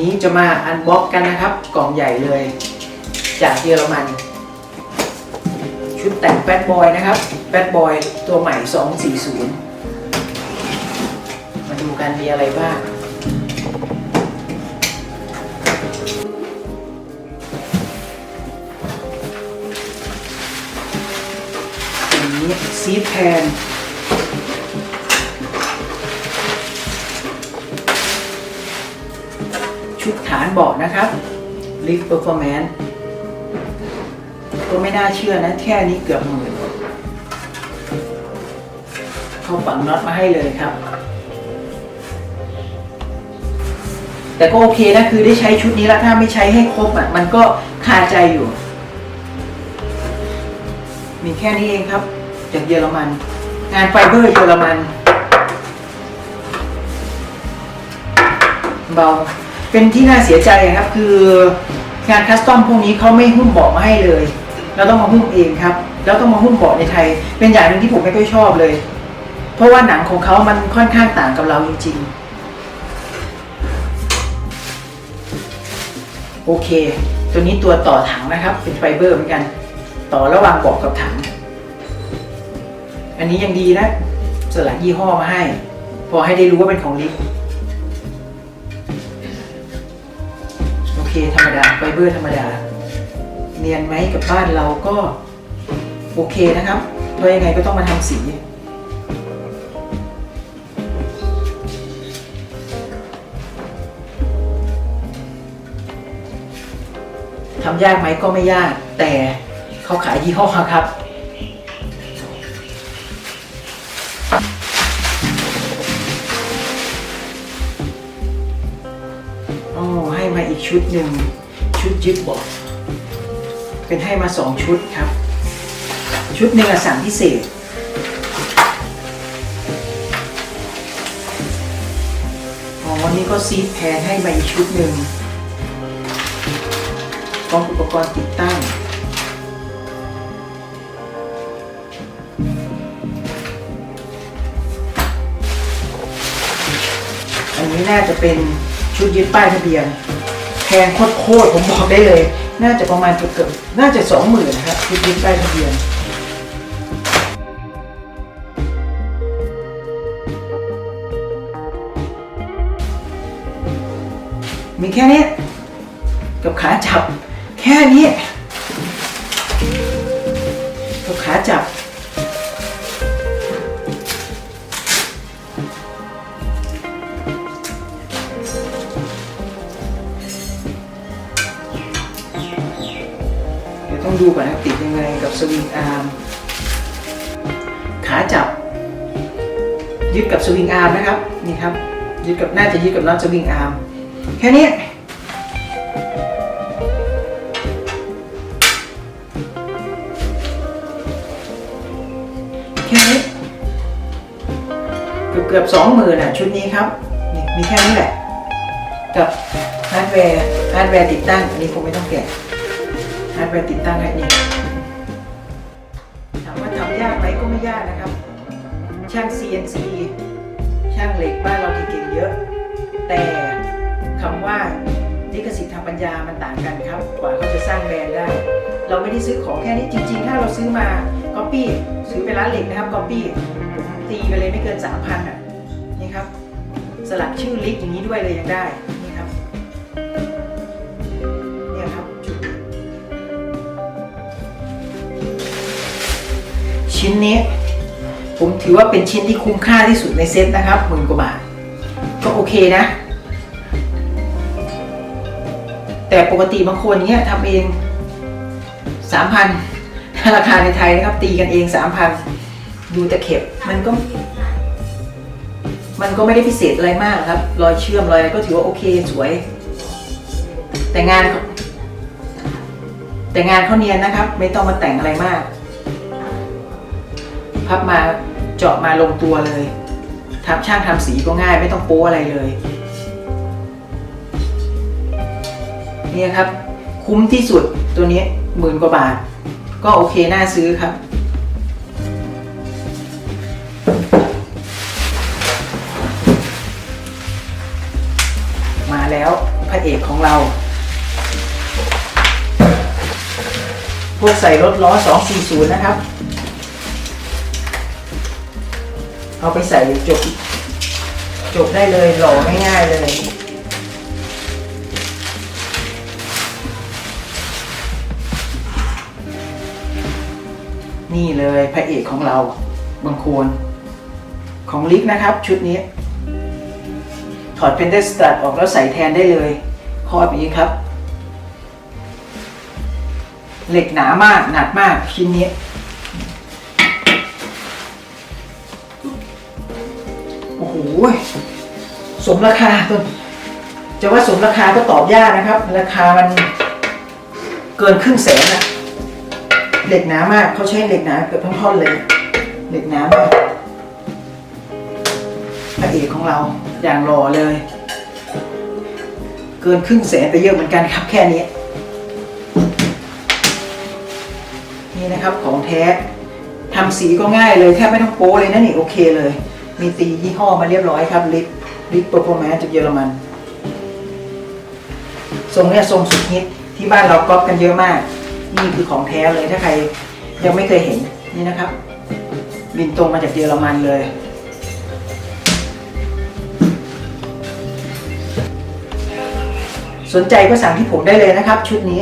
นี้จะมาอันบ็อกกันนะครับ กล่องใหญ่เลย จากเยอรมัน ชุดแต่งแบดบอยนะครับแบดบอยตัวใหม่ 240 มาดูกันมีอะไรบ้างอันนี้ซีแพน ชุดฐานเบาะนะครับ Lift Performance ก็ไม่น่าเชื่อนะ แค่นี้เกือบหมื่นเขาฝังน็อตมาให้เลยครับ แต่ก็โอเคนะ คือได้ใช้ชุดนี้แล้วถ้าไม่ใช้ให้ครบอะ มันก็คาใจอยู่ มีแค่นี้เองครับ จากเยอรมัน งานไฟเบอร์เยอรมัน เบา เป็นที่น่าเสียใจอะครับ คืองานคัสตอมพวกนี้เขาไม่หุ้มเบาะมาให้เลยเราต้องมาหุ้มเองครับ แล้วต้องมาหุ้มเบาะในไทย เป็นอย่างหนึ่งที่ผมไม่ค่อยชอบเลย เพราะว่าหนังของเขามันค่อนข้างต่างกับเราจริงๆ โอเค ตัวนี้ตัวต่อถังนะครับ เป็นไฟเบอร์เหมือนกัน ต่อระหว่างเบาะกับถัง อันนี้ยังดีนะ สลักยี่ห้อมาให้ พอให้ได้รู้ว่าเป็นของลิฟ เคธรรมดาไฟเบอร์ธรรมดา เนียนไหมกับบ้านเราก็โอเคนะครับเพราะยังไงก็ต้องมาทำสีทำยากไหมก็ไม่ยาก แต่เขาขายยี่ห้อครับ ชุดหนึ่งชุดยึดบาะเป็นให้มาสองชุดครับ ชุดหนึ่งอะสั่งพิเศษ อ๋อ นี่ก็ซีดแพนให้มาอีกชุดหนึ่งพร้อมอุปกรณ์ติดตั้งอันนี้น่าจะเป็นชุดยึดป้ายทะเบียน พงโคตรๆผมบอกได้เลย น่าจะประมาณเกือบๆน่าจะสองหมื่นนะครับชุดยึดป้ายทะเบียนมีแค่นี้ กับขาจับ แค่นี้ กับขาจับ ดูก่อนนะติดยังไงกับสวิงอาร์มขาจับ ยึดกับสวิงอาร์มนะครับนี่ครับยึดกับน่าจะยึดกับน็อตสวิงอาร์มแค่นี้แค่นี้เกือบเกือบสองหมื่นอะชุดนี้ครับนี่มีแค่นี้แหละกับฮาร์ดแวร์ฮาร์ดแวร์ติดตั้งอันนี้ผมไม่ต้องแกะ ฮาร์ดแวร์ติดตั้งให้นี่ถามว่าทำยากไหมก็ไม่ยากนะครับ ช่าง CNC ช่างเหล็กบ้านเราเก่งๆเยอะ แต่คำว่าลิขสิทธิ์ทางปัญญามันต่างกันครับ กว่าเขาจะสร้างแบรนด์ได้ เราไม่ได้ซื้อของแค่นี้จริง ๆ ถ้าเราซื้อมาก๊อปปี้ซื้อไปร้านเหล็กนะครับก๊อปปี้ตีไปเลยไม่เกิน3,000อะนี่ครับ สลักชื่อลิกอย่างนี้ด้วยเลยยังได้ ชิ้นนี้ ผมถือว่าเป็นชิ้นที่คุ้มค่าที่สุดในเซ็ตนะครับหมื่นกว่าบาท ก็โอเคนะ แต่ปกติบางคนเนี้ยทำเองสามพันราคาในไทยนะครับ ตีกันเองสามพันดูแต่เข็บมันก็ มันก็ไม่ได้พิเศษอะไรมากครับ รอยเชื่อมรอยอะไรก็ถือว่าโอเคสวย แต่งาน แต่งานเขาเนียนนะครับ ไม่ต้องมาแต่งอะไรมาก พับมาเจาะมาลงตัวเลยทำช่างทำสีก็ง่ายไม่ต้องโป๊อะไรเลยเนี่ยครับ คุ้มที่สุดตัวนี้หมื่นกว่าบาท ก็โอเค น่าซื้อครับ มาแล้วพระเอกของเรา พวกใส่รถล้อ 240 นะครับ เอาไปใส่จบ จบได้เลยหล่อง่ายๆเลยนี่เลยพระเอกของเราบางคนของลิกนะครับ ชุดนี้ ถอดเพนเดสตัดออกแล้วใส่แทนได้เลยครอบอย่างนี้ครับ เหล็กหนามากหนักมากชิ้นนี้ โอ้โหสมราคาต้นจะว่าสมราคาก็ตอบยากนะครับ ราคามันเกินครึ่งแสนอะเหล็กหนามากเขาใช้เหล็กหนาเกือบทั้งท่อนเลย เหล็กหนามากพระเอกของเราอย่างหล่อเลย เกินครึ่งแสนไปเยอะเหมือนกันครับแค่นี้นี่นะครับของแท้ทำสีก็ง่ายเลยแทบไม่ต้องโป๊เลยนะนี่โอเคเลย มีตียี่ห้อมาเรียบร้อยครับลิปลิปเปอร์โฟร์แมนจากเยอรมัน ทรงเนี้ยทรงสุดฮิตที่บ้านเราก๊อปกันเยอะมาก นี่คือของแท้เลยถ้าใครยังไม่เคยเห็นนี่นะครับ บินตรงมาจากเยอรมันเลย สนใจก็สั่งที่ผมได้เลยนะครับ ชุดนี้